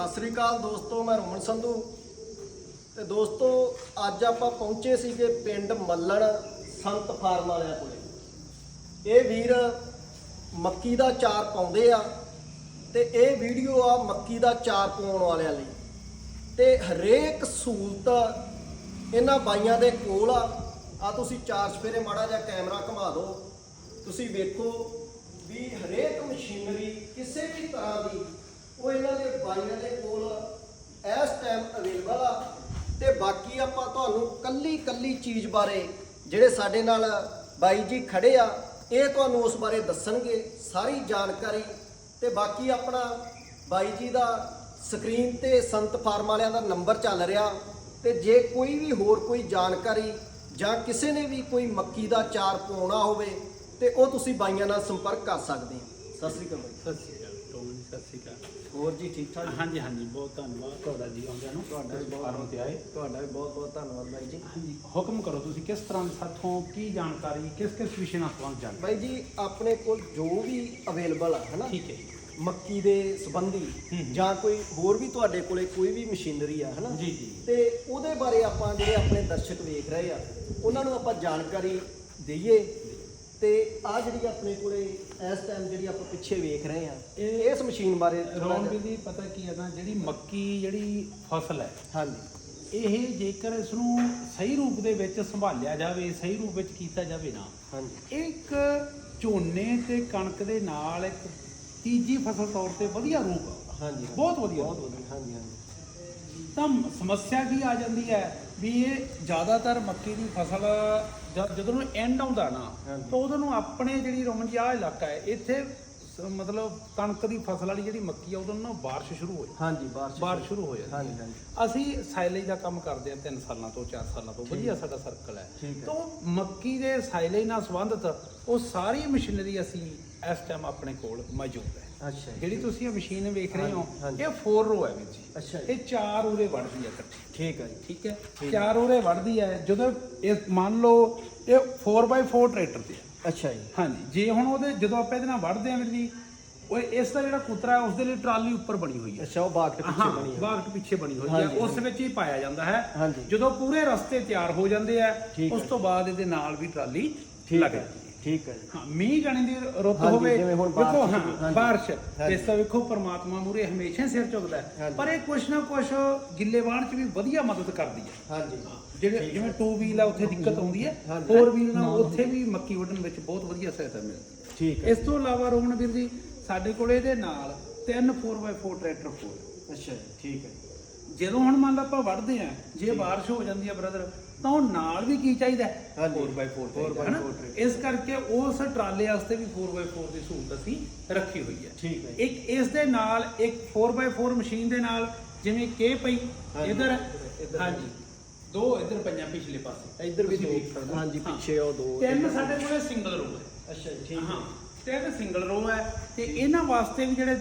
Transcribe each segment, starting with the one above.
ਸਤਿ ਸ੍ਰੀ ਅਕਾਲ ਦੋਸਤੋ, ਮੈਂ ਰਮਨ ਸੰਧੂ। ਤੇ ਦੋਸਤੋ, ਅੱਜ ਆਪਾਂ ਪਹੁੰਚੇ ਸੀਗੇ ਪਿੰਡ ਮੱਲਣ ਸੰਤ ਫਾਰਮ ਵਾਲਿਆਂ ਕੋਲੇ। ਇਹ ਵੀਰ ਮੱਕੀ ਦਾ ਚਾਰ ਪਾਉਂਦੇ ਆ ਤੇ ਇਹ ਵੀਡੀਓ ਆ ਮੱਕੀ ਦਾ ਚਾਰ ਪਾਉਣ ਵਾਲਿਆਂ ਲਈ। ਤੇ ਹਰੇਕ ਸਹੂਲਤ ਇਹਨਾਂ ਬਾਈਆਂ ਦੇ ਕੋਲ ਆ। ਆ ਤੁਸੀਂ ਚਾਰ ਸਫੇਰੇ ਮਾੜਾ ਜਿਹਾ ਕੈਮਰਾ ਘੁਮਾ ਦਿਓ। ਤੁਸੀਂ ਵੇਖੋ ਵੀ ਹਰੇਕ ਮਸ਼ੀਨਰੀ ਕਿਸੇ ਵੀ ਤਰ੍ਹਾਂ ਦੀ ਉਹ ਇਹਨਾਂ ਦੇ ਬਾਈਆਂ ਦੇ ਕੋਲ ਇਸ ਟਾਈਮ ਅਵੇਲੇਬਲ ਆ ਤੇ ਬਾਕੀ ਆਪਾਂ ਤੁਹਾਨੂੰ ਕੱਲੀ ਕੱਲੀ ਚੀਜ਼ ਬਾਰੇ ਜਿਹੜੇ ਸਾਡੇ ਨਾਲ ਬਾਈ ਜੀ ਖੜੇ ਆ, ਇਹ ਤੁਹਾਨੂੰ ਉਸ ਬਾਰੇ ਦੱਸਣਗੇ, ਸਾਰੀ ਜਾਣਕਾਰੀ ਤੇ ਬਾਕੀ ਆਪਣਾ ਬਾਈ ਜੀ ਦਾ ਸਕਰੀਨ ਤੇ ਸੰਤ ਫਾਰਮ ਵਾਲਿਆਂ ਦਾ ਨੰਬਰ ਚੱਲ ਰਿਹਾ ਤੇ ਜੇ ਕੋਈ ਵੀ ਹੋਰ ਕੋਈ ਜਾਣਕਾਰੀ ਜਾਂ ਕਿਸੇ ਨੇ ਵੀ ਕੋਈ ਮੱਕੀ ਦਾ ਚਾਰ ਪਾਉਣਾ ਹੋਵੇ ਤੇ ਉਹ ਤੁਸੀਂ ਬਾਈਆਂ ਨਾਲ ਸੰਪਰਕ ਕਰ ਸਕਦੇ ਹੋ। ਸਤਿ ਸ੍ਰੀ ਅਕਾਲ ਸਤਿ ਸ਼੍ਰੀ ਅਕਾਲ ਟੋਮਨ ਜੀ, ਸਤਿ ਸ਼੍ਰੀ ਅਕਾਲ ਹੋਰ ਜੀ ਠੀਕ ਠਾਕ ਹਾਂਜੀ ਹਾਂਜੀ ਬਹੁਤ ਧੰਨਵਾਦ ਤੁਹਾਡਾ ਜੀ ਆਉਂਦਿਆਂ ਨੂੰ। ਤੁਹਾਡਾ ਵੀ ਬਹੁਤ- ਫਾਰਮ ਤੇ ਆਏ। ਤੁਹਾਡਾ ਵੀ ਬਹੁਤ ਬਹੁਤ ਧੰਨਵਾਦ ਬਾਈ ਜੀ। ਹਾਂਜੀ ਹੁਕਮ ਕਰੋ ਤੁਸੀਂ ਕਿਸ ਤਰ੍ਹਾਂ ਦੇ ਸਾਥੋਂ ਕੀ ਜਾਣਕਾਰੀ ਕਿਸ ਕਿਸ ਵਿਸ਼ੇ ਨਾਲ ਪਹੁੰਚ ਜਾਣ ਬਾਈ ਜੀ ਆਪਣੇ ਕੋਲ ਜੋ ਵੀ ਅਵੇਲੇਬਲ ਆ ਹਨਾ? ਠੀਕ ਹੈ। ਮੱਕੀ ਦੇ ਸੰਬੰਧੀ। ਜਾਂ ਕੋਈ ਹੋਰ ਵੀ ਤੁਹਾਡੇ ਕੋਲੇ ਕੋਈ ਵੀ ਮਸ਼ੀਨਰੀ ਆ ਹਨਾ? ਜੀ ਜੀ। ਤੇ ਉਹਦੇ ਬਾਰੇ ਆਪਾਂ ਜਿਹੜੇ ਆਪਣੇ ਦਰਸ਼ਕ ਵੇਖ ਰਹੇ ਆ ਉਹਨਾਂ ਨੂੰ ਆਪਾਂ ਜਾਣਕਾਰੀ ਦਈਏ। ਤੇ ਆ ਜਿਹੜੀ ਆਪਣੇ ਕੋਲੇ ਇਸ ਟਾਈਮ ਜਿਹੜੀ ਆਪਾਂ ਪਿੱਛੇ ਵੇਖ ਰਹੇ ਆ ਇਹ- ਇਸ ਮਸ਼ੀਨ ਬਾਰੇ ਰੌਣਕ ਜਿਹਾ- ਦੀ ਪਤਾ ਕੀ ਹੈ ਨਾ ਜਿਹੜੀ ਮੱਕੀ ਜਿਹੜੀ ਫਸਲ ਹੈ ਹਾਂਜੀ। ਇਹ ਜੇਕਰ ਇਸ ਨੂੰ ਸਹੀ ਰੂਪ ਦੇ ਵਿੱਚ ਸੰਭਾਲਿਆ ਜਾਵੇ ਸਹੀ ਰੂਪ ਵਿੱਚ ਕੀਤਾ ਜਾਵੇ ਨਾ ਹਾਂਜੀ। ਇੱਕ ਝੋਨੇ ਤੇ ਕਣਕ ਦੇ ਨਾਲ ਇੱਕ ਤੀਜੀ ਫਸਲ ਤੌਰ ਤੇ ਵਧੀਆ ਰੂਪ। ਹਾਂਜੀ। ਬਹੁਤ ਵਧੀਆ ਬਹੁਤ ਵਧੀਆ ਹਾਂਜੀ ਹਾਂਜੀ। ਤਾਂ ਸਮੱਸਿਆ ਕੀ ਆ ਜਾਂਦੀ ਹੈ ਵੀ ਇਹ ਜ਼ਿਆਦਾਤਰ ਮੱਕੀ ਦੀ ਫਸਲ ਜਦ ਜਦੋਂ ਨੂੰ ਐਂਡ ਆਉਂਦਾ ਨਾ। ਤਾਂ ਉਹਦੋਂ ਨੂੰ ਆਪਣੇ ਜਿਹੜੀ ਰਮਨਜਾ ਇਲਾਕਾ ਹੈ ਇੱਥੇ ਸ- ਮਤਲਬ ਕਣਕ ਦੀ ਫਸਲ ਵਾਲੀ ਜਿਹੜੀ ਮੱਕੀ ਆ ਉਦੋਂ ਨੂੰ ਬਾਰਿਸ਼ ਸ਼ੁਰੂ ਹੋ ਜਾਂਦੀ ਹਾਂਜੀ ਬਾਰਿਸ਼ ਬਾਰਿਸ਼ ਸ਼ੁਰੂ ਹੋ ਜਾਂਦੀ ਹਾਂਜੀ ਹਾਂਜੀ। ਅਸੀਂ ਸਾਈਲੇਜ ਦਾ ਕੰਮ ਕਰਦੇ ਹਾਂ 3 ਸਾਲਾਂ ਤੋਂ 4 ਸਾਲਾਂ ਤੋਂ। ਵਧੀਆ ਸਾਡਾ ਸਰਕਲ ਹੈ। ਠੀਕ ਹੈ। ਤਾਂ ਉਹ ਮੱਕੀ ਦੇ ਸਾਈਲੇਜ ਨਾਲ ਸੰਬੰਧਿਤ ਉਹ ਸਾਰੀ ਮਸ਼ੀਨਰੀ ਅਸੀਂ ਇਸ ਟਾਈਮ ਆਪਣੇ ਕੋਲ ਮੌਜੂਦ ਹੈ। ਅੱਛਾ ਜਿਹੜੀ ਤੁਸੀਂ ਇਹ ਮਸ਼ੀਨ ਵੇਖ ਰਹੇ ਹੋ। ਇਹ 4 ਰੋ ਹੈ ਵੀਰ ਜੀ। ਅੱਛਾ ਇਹ ਚਾਰ ਉਰੇ ਵੜਦੀ ਹੈ ਇਕੱਠੀ। ਠੀਕ ਹੈ ਜੀ ਠੀਕ ਹੈ। ਚਾਰ ਉਰੇ ਵੜਦੀ ਹੈ ਜਦੋਂ ਇਹ ਮੰਨ ਲਓ ਇਹ 4x4 ਟਰੈਕਟਰ ਤੇ ਹੈ। ਅੱਛਾ ਜੀ। ਹਾਂਜੀ ਜੇ ਹੁਣ ਉਹਦੇ ਜਦੋਂ ਆਪਾਂ ਇਹਦੇ ਨਾਲ ਵੜਦੇ ਆ ਵੀਰ ਜੀ ਉਹ ਇਸ ਦਾ ਜਿਹੜਾ ਕੁਤਰਾ ਹੈ ਉਸ ਦੇ ਲਈ ਟਰਾਲੀ ਉੱਪਰ ਬਣੀ ਹੋਈ ਹੈ। ਅੱਛਾ ਉਹ ਬਾਗ ਦੇ ਪਿੱਛੇ ਬਣੀ ਹੈ। ਬਾਗ ਪਿੱਛੇ ਬਣੀ ਹੋਈ ਹੈ। ਉਸ ਵਿੱਚ ਹੀ ਪਾਇਆ ਜਾਂਦਾ ਹੈ। ਜਦੋਂ ਪੂਰੇ ਰਸਤੇ ਤਿਆਰ ਹੋ ਜਾਂਦੇ ਆ ਉਸ। ਤੋਂ ਬਾਅਦ ਇਹਦੇ ਨਾਲ ਵੀ ਟਰਾਲੀ ਲੱਗ ਜਾਂਦੀ ਹੈ। ਠੀਕ ਹੈ ਜੀ। ਹਾਂ ਮੀਂਹ ਜਾਣੀ ਦੀ ਰੁੱਤ ਹਾਂਜੀ, ਹੋਵੇ ਜਿਵੇਂ ਹੁਣ ਵੇਖੋ ਬਾਰਿਸ਼ ਹਾਂ ਹਾਂਜੀ। ਬਾਰਿਸ਼। ਹਾਂਜੀ। ਇਸ ਦਾ ਵੇਖੋ ਪ੍ਰਮਾਤਮਾ ਮੂਰੇ ਹਮੇਸ਼ਾ ਹੀ ਸਿਰ ਝੁਕਦਾ ਹੈ। ਹਾਂਜੀ। ਪਰ ਇਹ ਕੁਛ ਨਾ ਕੁਛ ਗਿੱਲੇ ਵਾਹਣ ਚ ਵੀ ਵਧੀਆ ਮਦਦ ਕਰਦੀ ਹੈ। ਹਾਂਜੀ। ਜਿਹੜੇ ਜਿਵੇਂ 2 ਵੀਲ ਆ ਉੱਥੇ ਦਿੱਕਤ ਆਉਂਦੀ ਹੈ। ਹਾਂਜੀ। 4 ਵੀਲ ਨਾਲ ਉੱਥੇ ਵੀ ਮੱਕੀ ਵੱਢਣ ਵਿੱਚ ਬਹੁਤ ਵਧੀਆ ਸਹਾਇਤਾ ਮਿਲਦੀ ਹੈ। ਠੀਕ ਹੈ। ਇਸ ਤੋਂ ਇਲਾਵਾ ਰੋਹਨ ਵੀਰ ਜੀ ਸਾਡੇ ਕੋਲ ਇਹਦੇ ਨਾਲ ਤਿੰਨ 4x4 ਟਰੈਕਟਰ ਹੋਰ। ਅੱਛਾ ਜੀ ਠੀਕ ਹੈ। ਜਦੋਂ ਹੁਣ ਮੰਨ ਲਾ ਆਪਾਂ ਵੱਢਦੇ ਆ ਜੇ ਬਾਰਿਸ਼ ਹੋ ਜਾਂਦੀ ਹੈ ਬ੍ਰਦਰ ਤਾਂ ਉਹ ਨਾਲ ਵੀ ਕੀ ਚਾਹੀਦਾ ਹਾਂਜੀ। 4x4 4x4 ਚਾਹੀਦਾ ਹੈ ਨਾ ਟਰੈਕਟਰ। ਇਸ ਕਰਕੇ ਉਸ ਟਰਾਲੇ ਵਾਸਤੇ ਵੀ 4x4 ਦੀ ਸਹੂਲਤ ਅਸੀਂ ਰੱਖੀ ਹੋਈ ਹੈ ਠੀਕ ਹੈ ਇੱਕ ਇਸ ਦੇ ਨਾਲ ਇੱਕ 4x4 ਮਸ਼ੀਨ ਦੇ ਨਾਲ ਜਿਵੇਂ ਕੇ ਪਈ ਹਾਂਜੀ। ਇਧਰ ਇੱਧਰ। ਹਾਂਜੀ ਦੋ ਇਧਰ ਪਈਆਂ ਪਿਛਲੇ ਪਾਸੇ ਇੱਧਰ ਵੀ ਤੁਸੀਂ ਦੋ ਵੇਖ ਸਕਦੇ ਹੋ। ਹਾਂਜੀ ਹਾਂ। ਪਿੱਛੇ ਉਹ ਦੋ ਤਿੰਨ ਸਾਡੇ ਕੋਲੇ ਸਿੰਗਲ ਰੋ ਹੈ ਅੱਛਾ ਜੀ ਠੀਕ ਹਾਂ ਤਿੰਨ ਸਿੰਗਲ ਰੋ ਹੈ ਤੇ ਇਹਨਾਂ ਵਾਸਤੇ ਵੀ ਜਿਹੜੇ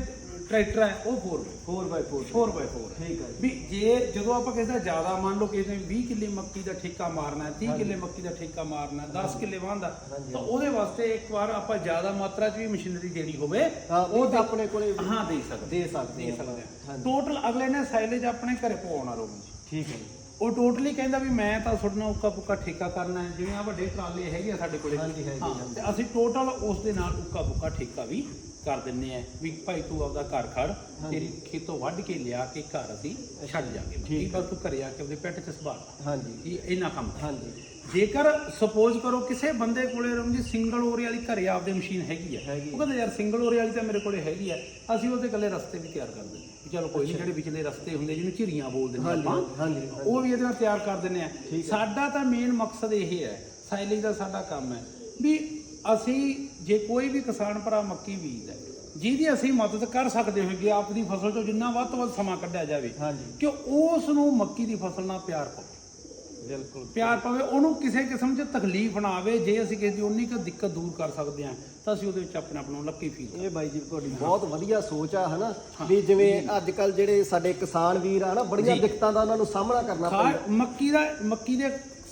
ਟਰੈਕਟਰ ਹੈ ਉਹ 4x4 4x4 4x4 ਠੀਕ ਹੈ। ਵੀ ਜੇ ਜਦੋਂ ਆਪਾਂ ਕਿਸੇ ਦਾ ਜ਼ਿਆਦਾ ਮੰਨ ਲਓ ਕਿਸੇ ਨੇ 20 ਕਿੱਲੇ ਮੱਕੀ ਦਾ ਠੇਕਾ ਮਾਰਨਾ ਹੈ 30 ਹਾਂਜੀ। ਕਿੱਲੇ ਮੱਕੀ ਦਾ ਠੇਕਾ ਮਾਰਨਾ ਹੈ 10 ਕਿੱਲੇ ਹਾਂਜੀ। ਤਾਂ ਉਹਦੇ ਵਾਸਤੇ ਇੱਕ ਵਾਰ ਆਪਾਂ ਜ਼ਿਆਦਾ ਮਾਤਰਾ 'ਚ ਵੀ ਮਸ਼ੀਨਰੀ ਦੇਣੀ ਹੋਵੇ ਉਹ ਦੇ- ਆਪਣੇ ਕੋਲੇ ਹਾਂ ਦੇ ਸਕਦੇ ਦੇ ਸਕਦੇ ਦੇ ਹਾਂ। ਟੋਟਲ ਅਗਲੇ ਨੇ ਸਾਈਲੇਜ ਆਪਣੇ ਘਰੇ ਪਵਾਉਣਾ ਰੋਗ ਠੀਕ ਹੈ ਉਹ ਟੋਟਲੀ ਕਹਿੰਦਾ ਵੀ ਮੈਂ ਤਾਂ ਤੁਹਾਡੇ ਨਾਲ ਉੱਕਾ ਪੁੱਕਾ ਠੇਕਾ ਕਰਨਾ ਹੈ ਜਿਵੇਂ ਆ ਵੱਡੇ ਟਰਾਲੇ ਹੈਗੇ ਆ ਸਾਡੇ ਕੋਲੇ ਹਾਂਜੀ, ਹਾਂਜੀ। ਤੇ ਅਸੀਂ ਟੋਟਲ ਉਸ ਦੇ ਨਾਲ ਉੱਕਾ ਪੁੱਕਾ ਠੇਕਾ ਵੀ ਕਰ ਦਿੰਨੇ ਆ ਵੀ ਭਾਈ ਤੂੰ ਆਪਦਾ ਘਰ ਖੜ। ਤੇਰੀ ਖੇਤੋਂ ਵੱਢ ਕੇ ਲਿਆ ਕੇ ਘਰ ਅਸੀਂ ਛੱਡ ਜਾਗੇ। ਠੀਕ ਬਸ ਤੂੰ ਘਰੇ ਆ ਕੇ ਉਹਦੇ ਪੈਟ ਚ ਸੰਭਾਲ। ਹਾਂਜੀ। ਇਹ ਇਹਨਾਂ ਕੰਮ। ਹਾਂਜੀ। ਜੇਕਰ ਸਪੋਜ਼ ਕਰੋ ਕਿਸੇ ਬੰਦੇ ਕੋਲੇ ਰੰਗੀ ਸਿੰਗਲ ਓਰੇ ਵਾਲੀ ਘਰੇ ਆਪਦੇ ਮਸ਼ੀਨ ਹੈਗੀ ਆ। ਉਹ ਕਹਿੰਦਾ ਯਾਰ ਸਿੰਗਲ ਓਰੇ ਵਾਲੀ ਤਾਂ ਮੇਰੇ ਕੋਲੇ ਹੈਗੀ ਆ। ਅਸੀਂ ਉਹਦੇ ਗੱਲੇ ਰਸਤੇ ਵੀ ਤਿਆਰ ਕਰ ਦਿੰਦੇ। ਚਲੋ ਕੋਈ ਨਹੀਂ ਜਿਹੜੇ ਵਿਚਲੇ ਰਸਤੇ ਹੁੰਦੇ ਜਿਹਨੂੰ ਝਿਰੀਆਂ ਬੋਲ ਦਿੰਦੇ ਹਾਂਜੀ, ਆਪਾਂ। ਉਹ ਵੀ ਇਹਦੇ ਨਾਲ ਤਿਆਰ ਕਰ ਦਿੰਦੇ ਆ। ਸਾਡਾ ਤਾਂ ਮੇਨ ਮਕਸਦ ਇਹ ਹੈ। ਸਾਈਲੇਜ ਦਾ ਸਾਡਾ ਕੰਮ ਹੈ। ਵੀ ਅਸੀਂ ਜੇ ਕੋਈ ਵੀ ਕਿਸਾਨ ਭਰਾ ਮੱਕੀ ਬੀਜਦਾ ਹੈ, ਜਿਹਦੀ ਅਸੀਂ ਮਦਦ ਕਰ ਸਕਦੇ ਹੋਈਏ ਆਪਣੀ ਫਸਲ ਤੋਂ ਜਿੰਨਾ ਵੱਧ ਤੋਂ ਵੱਧ ਸਮਾਂ ਕੱਢਿਆ ਜਾਵੇ ਹਾਂਜੀ। ਕਿ ਉਸ ਨੂੰ ਮੱਕੀ ਦੀ ਫਸਲ ਨਾਲ ਪਿਆਰ ਪਵੇ। ਬਿਲਕੁਲ। ਪਿਆਰ ਪਵੇ ਉਹਨੂੰ ਕਿਸੇ ਕਿਸਮ 'ਚ ਤਕਲੀਫ ਨਾ ਆਵੇ ਜੇ ਅਸੀਂ ਕਿਸੇ ਦੀ ਉਨੀ ਕੁ ਦਿੱਕਤ ਦੂਰ ਕਰ ਸਕਦੇ ਹਾਂ ਤਾਂ ਅਸੀਂ ਉਹਦੇ ਵਿੱਚ ਆਪਣੇ ਆਪ ਨੂੰ ਲੱਕੀ ਫੀਲ ਇਹ ਬਾਈ ਜੀ ਤੁਹਾਡੀ ਬਹੁਤ ਵਧੀਆ ਸੋਚ ਆ ਹਨਾ? ਵੀ ਜਿਵੇਂ ਅੱਜ ਕੱਲ ਜਿਹੜੇ ਸਾਡੇ ਕਿਸਾਨ ਵੀਰ ਆ ਨਾ ਬੜੀਆਂ। ਦਿੱਕਤਾਂ ਦਾ ਉਹਨਾਂ ਨੂੰ ਸਾਹਮਣਾ ਕਰਨਾ ਪੈਂਦਾ। ਖਾ ਮੱਕੀ ਦਾ ਮੱਕੀ ਦੇ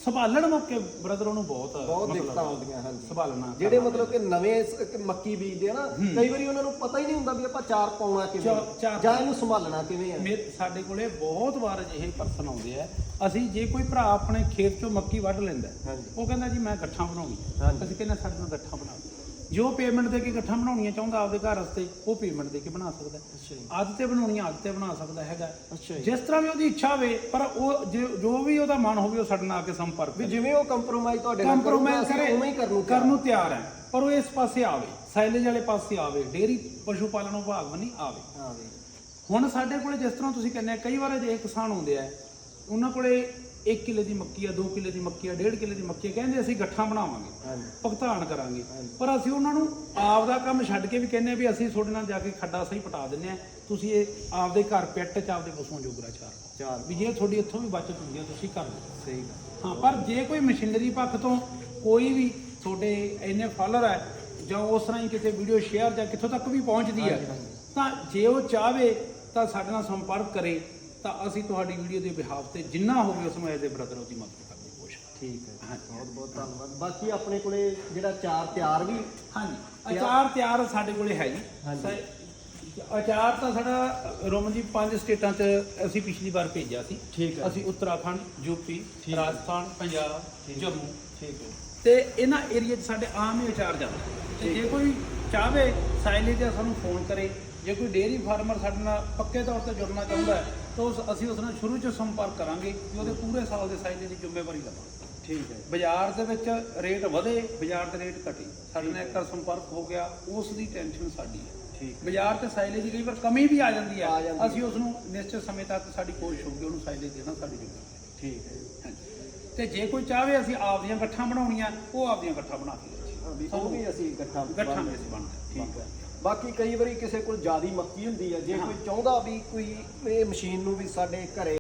ਸੰਭਾਲਣ ਮੌਕੇ ਬ੍ਰਦਰ ਉਹਨੂੰ ਬਹੁਤ ਬਹੁਤ ਮਤਲਬ ਦਿੱਕਤਾਂ ਆਉਂਦੀਆਂ ਹਾਂਜੀ। ਸੰਭਾਲਣਾ ਜਿਹੜੇ ਮਤਲਬ ਕਿ ਨਵੇਂ ਸ- ਕਿ ਮੱਕੀ ਬੀਜਦੇ ਆ ਨਾ ਕਈ ਵਾਰੀ ਉਹਨਾਂ ਨੂੰ ਪਤਾ ਹੀ ਨਹੀਂ ਹੁੰਦਾ ਵੀ ਆਪਾਂ ਚਾਰ ਪਾਉਣਾ ਕਿਵੇਂ ਚਾ- ਚਾਰ- ਜਾਂ ਇਹਨੂੰ ਸੰਭਾਲਣਾ ਕਿਵੇਂ ਆ। ਮੇਰੇ ਸਾਡੇ ਕੋਲੇ ਬਹੁਤ ਵਾਰ ਅਜਿਹੇ ਪਰਸਨ ਆਉਂਦੇ ਆ। ਅਸੀਂ ਜੇ ਕੋਈ ਭਰਾ ਆਪਣੇ ਖੇਤ ਚੋਂ ਮੱਕੀ ਵੱਢ ਲੈਂਦਾ ਹੈ, ਹਾਂਜੀ। ਉਹ ਕਹਿੰਦਾ ਜੀ ਮੈਂ ਗੱਠਾਂ ਬਣਾਉਣੀ ਹਾਂਜੀ। ਅਸੀਂ ਕਹਿੰਦੇ ਸਾਡੇ ਨਾਲ ਗੱਠਾਂ ਬਣਾ ਦਿਓ। ਜੋ ਪੇਮੈਂਟ ਦੇ ਕੇ ਗੱਠਾਂ ਬਣਾਉਣੀਆਂ ਚਾਹੁੰਦਾ ਆਪਦੇ ਘਰ ਵਾਸਤੇ ਉਹ ਪੇਮੈਂਟ ਦੇ ਕੇ ਬਣਾ ਸਕਦਾ ਅੱਛਾ ਜੀ। ਅੱਜ ਤੇ ਬਣਾਉਣੀਆਂ ਅੱਜ ਤੇ ਬਣਾ ਸਕਦਾ ਹੈਗਾ। ਅੱਛਾ ਜੀ। ਜਿਸ ਤਰ੍ਹਾਂ ਵੀ ਉਹਦੀ ਇੱਛਾ ਹੋਵੇ ਪਰ ਉਹ ਜੋ- ਜੋ ਵੀ ਉਹਦਾ ਮਨ ਹੋਵੇ ਉਹ ਸਾਡੇ ਨਾਲ ਆ ਕੇ ਸੰਪਰਕ ਵੀ ਜਿਵੇਂ ਉਹ ਕੰਪਰੋਮਾਈਜ਼ ਤੁਹਾਡੇ ਨਾਲ ਕੰਪਰੋਮਾਈਜ਼ ਕਰੇ ਉਵੇਂ ਹੀ ਕਰਨ ਨੂੰ ਕਰਨ ਨੂੰ ਤਿਆਰ ਹੈ। ਪਰ ਉਹ ਇਸ ਪਾਸੇ ਆਵੇ ਸਾਈਲੇਜ ਵਾਲੇ ਪਾਸੇ ਆਵੇ ਡੇਰੀ ਪਸ਼ੂ ਪਾਲਣ ਵਿਭਾਗ ਬਣੀ ਆਵੇ। ਹਾਂ ਵੀ ਹੁਣ ਸਾਡੇ ਕੋਲੇ ਜਿਸ ਤਰ੍ਹਾਂ ਤੁਸੀਂ ਕਹਿੰਦੇ ਆ ਕਈ ਵਾਰ ਅਜਿਹੇ ਕਿਸਾਨ ਹੁੰਦੇ ਆ ਉਹਨਾਂ ਕੋਲੇ 1 ਕਿੱਲੇ ਦੀ ਮੱਕੀ ਆ 2 ਕਿੱਲੇ ਦੀ ਮੱਕੀ ਆ 1.5 ਕਿੱਲੇ ਦੀ ਮੱਕੀ ਆ ਕਹਿੰਦੇ ਅਸੀਂ ਗੱਠਾਂ ਬਣਾਵਾਂਗੇ ਭੁਗਤਾਨ ਕਰਾਂਗੇ। ਪਰ ਅਸੀਂ ਉਹਨਾਂ ਨੂੰ ਆਪ ਦਾ ਕੰਮ ਛੱਡ ਕੇ ਵੀ ਕਹਿੰਦੇ ਆ ਵੀ ਅਸੀਂ ਤੁਹਾਡੇ ਨਾਲ ਜਾ ਕੇ ਖੱਡਾ ਸਹੀ ਪਟਾ ਦਿੰਨੇ ਆ। ਤੁਸੀਂ ਇਹ ਆਪਦੇ ਘਰ ਪਿੱਟ ਚ ਆਪਦੇ ਪਸ਼ੂਆਂ ਜੋਗਰਾ ਚਾਰ ਚਾਰ ਵੀ ਜੇ ਤੁਹਾਡੀ ਇੱਥੋਂ ਵੀ ਬਚਤ ਹੁੰਦੀ ਆ ਤੁਸੀਂ ਕਰ ਲਓ ਸਹੀ ਹਾਂ ਪਰ ਜੇ ਕੋਈ ਮਸ਼ੀਨਰੀ ਪੱਖ ਤੋਂ ਕੋਈ ਵੀ ਤੁਹਾਡੇ ਇੰਨੇ ਫਾਲੋਅਰ ਹੈ ਜਾਂ ਉਸ ਤਰ੍ਹਾਂ ਹੀ ਕਿਤੇ ਵੀਡੀਓ ਸ਼ੇਅਰ ਜਾਂ ਕਿੱਥੋਂ ਤੱਕ ਵੀ ਪਹੁੰਚਦੀ ਹਾਂਜੀ। ਤਾਂ ਜੇ ਉਹ ਚਾਹਵੇ ਤਾਂ ਸਾਡੇ ਨਾਲ ਸੰਪਰਕ ਕਰੇ। ਤਾਂ ਅਸੀਂ ਤੁਹਾਡੀ ਵੀਡੀਓ ਦੇ ਬਿਹਾਫ ਤੇ ਜਿੰਨਾ ਹੋਵੇ ਉਸ ਨੂੰ ਐਜ਼ ਬ੍ਰਦਰ ਉਹਦੀ ਮਦਦ ਕਰਨ ਦੀ ਕੋਸ਼ਿਸ਼ ਠੀਕ ਹੈ ਹਾਂਜੀ। ਬਹੁਤ ਬਹੁਤ ਧੰਨਵਾਦ। ਬਾਕੀ ਆਪਣੇ ਕੋਲੇ ਜਿਹੜਾ ਚਾਰ ਤਿਆਰ ਵੀ ਹਾਂਜੀ। ਅਚਾਰ ਤਿਆਰ ਸਾਡੇ ਕੋਲੇ ਹੈ ਜੀ। ਹਾਂਜੀ। ਸਾ- ਅਚਾਰ ਤਾਂ ਸਾਡਾ ਰੋਮਨ ਜੀ ਪੰਜ ਸਟੇਟਾਂ 'ਚ ਅਸੀਂ ਪਿਛਲੀ ਵਾਰ ਭੇਜਿਆ ਸੀ। ਠੀਕ ਹੈ ਅਸੀਂ ਉੱਤਰਾਖੰਡ ਯੂਪੀ ਠੀਕ ਹੈ। ਰਾਜਸਥਾਨ ਪੰਜਾਬ ਜੰਮੂ। ਠੀਕ ਹੈ। ਤੇ ਇਹਨਾਂ ਏਰੀਆ 'ਚ ਸਾਡੇ ਆਮ ਹੀ ਅਚਾਰ ਜਾਂਦਾ ਤੇ ਜੇ ਕੋਈ ਚਾਹਵੇ ਸਾਈਲੇਜ ਦਾ ਸਾਨੂੰ ਫੋਨ ਕਰੇ। ਜੇ ਕੋਈ ਡੇਅਰੀ ਫਾਰਮਰ ਸਾਡੇ ਨਾਲ ਪੱਕੇ ਤੌਰ ਤੇ ਜੁੜਨਾ ਚਾਹੁੰਦਾ ਹੈ ਤਾਂ ਉਸ ਅਸੀਂ ਉਸ ਨਾਲ ਸ਼ੁਰੂ 'ਚ ਸੰਪਰਕ ਕਰਾਂਗੇ ਕਿ ਉਹਦੇ ਪੂਰੇ ਸਾਲ ਦੇ ਸਾਈਲੇਜ ਦੀ ਜ਼ਿੰਮੇਵਾਰੀ ਲਵਾਂਗੇ। ਠੀਕ ਹੈ। ਬਾਜ਼ਾਰ ਦੇ ਵਿੱਚ ਰੇਟ ਵਧੇ ਬਾਜ਼ਾਰ ਦੇ ਰੇਟ ਘਟੇ। ਸਾਡੇ ਨਾਲ ਇੱਕ ਵਾਰ ਸੰਪਰਕ ਹੋ ਗਿਆ ਉਸ ਦੀ ਟੈਨਸ਼ਨ ਸਾਡੀ ਹੈ। ਠੀਕ ਬਾਜ਼ਾਰ ਤੇ ਸਾਈਲੇਜ ਦੀ ਕਈ ਵਾਰ ਕਮੀ ਵੀ ਆ ਜਾਂਦੀ ਆ ਜਾਂਦੀ ਹੈ। ਹੈ। ਅਸੀਂ ਉਸ ਨੂੰ ਨਿਸ਼ਚਿਤ ਸਮੇਂ ਤੱਕ ਸਾਡੀ ਕੋਸ਼ਿਸ਼ ਹੋਊਗੀ ਉਹਨੂੰ ਸਾਈਲੇਜ ਦੇਣਾ ਸਾਡੀ ਜ਼ਿੰਮੇਵਾਰੀ ਠੀਕ ਹੈ। ਹੈ ਹਾਂਜੀ। ਤੇ ਜੇ ਕੋਈ ਚਾਹਵੇ ਅਸੀਂ ਆਪਦੀਆਂ ਗੱਠਾਂ ਬਣਾਉਣੀਆਂ ਉਹ ਆਪਦੀਆਂ ਗੱਠਾਂ ਬਣਾ ਕੇ ਦੇ ਹਾਂ, ਵੀ ਉਹ ਵੀ ਅਸੀਂ ਇਕੱਠਾ ਗੱਠਾਂ ਵੀ ਅਸੀਂ ਬਣਦੇ ਠੀਕ ਹੈ। ਬਾਕੀ ਕਈ ਵਾਰੀ ਕਿਸੇ ਕੋਲ ਜਿਆਦੀ ਮੱਕੀ ਹੁੰਦੀ ਹੈ ਜੇ ਕੋਈ ਚਾਹੁੰਦਾ ਵੀ ਕੋਈ ਇਹ ਮਸ਼ੀਨ ਨੂੰ ਵੀ ਸਾਡੇ ਘਰੇ